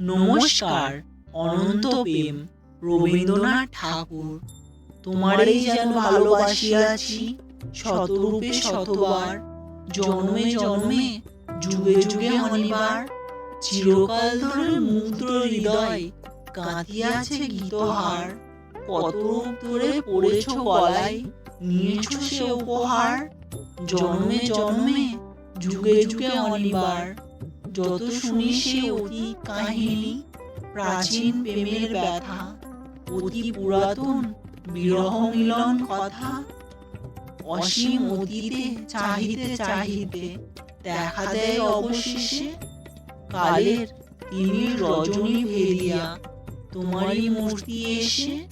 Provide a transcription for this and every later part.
নমস্কার, অনন্ত প্রেম, রবীন্দ্রনাথ ঠাকুর। তোমারই যেন ভালোবাসিয়াছি, শতরূপে শতবার। জন্মে জন্মে, যুগে যুগে অনিবার। চিরকাল ধরে মুদ্র হৃদয়, কাঁদিয়াছে গীতহার কত রূপ ধরে পড়েছ গলায়, নিয়েছ সে উপহার। জন্মে জন্মে, যুগে যুগে অনিবার। যত শুনি সে অতীত কাহিনী, প্রাচীন প্রেমের ব্যথা, অতি পুরাতন বিরহ মিলন কথা। অসীম অতীতে চাহিতে চাহিতে দেখা দেয় অবশেষে, কালের তিনি রজনী ভেদিয়া। তোমারই মূর্তি এসে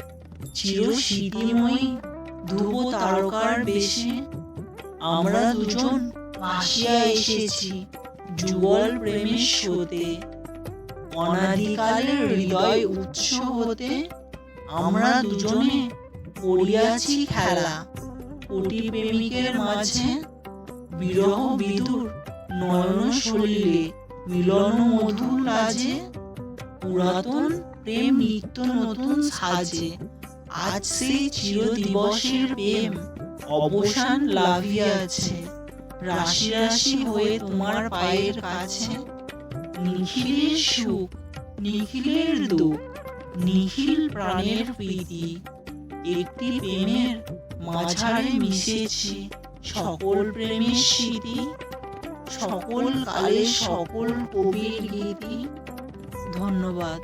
চির স্মৃতিময়ী ধ্রুব তারকার বেশে। আমরা দুজন ভাসিয়া এসেছি। যুগল প্রেমের স্রোতে অনাদিকালের হৃদয় উৎস হতে আমরা দুজনে করিয়াছি খেলা। কোটি প্রেমিকের মাঝে বিরহ বিদুর নয়ন সলিলে মিলন মধু লাজে পুরাতন প্রেম নিত্য নতুন সাজে। আজ সেই চির দিবসের প্রেম অবসান লাভিয়াছে। রাশি রাশি হয়ে তোমার পায়ের কাছে। নিখিলের সুখ, নিখিলের দুঃখ, নিখিল প্রাণের প্রীতি, একটি প্রেমের মাঝারে মিশেছে সকল প্রেমের স্মৃতি, সকল কালে সকল কবির গীতি। ধন্যবাদ।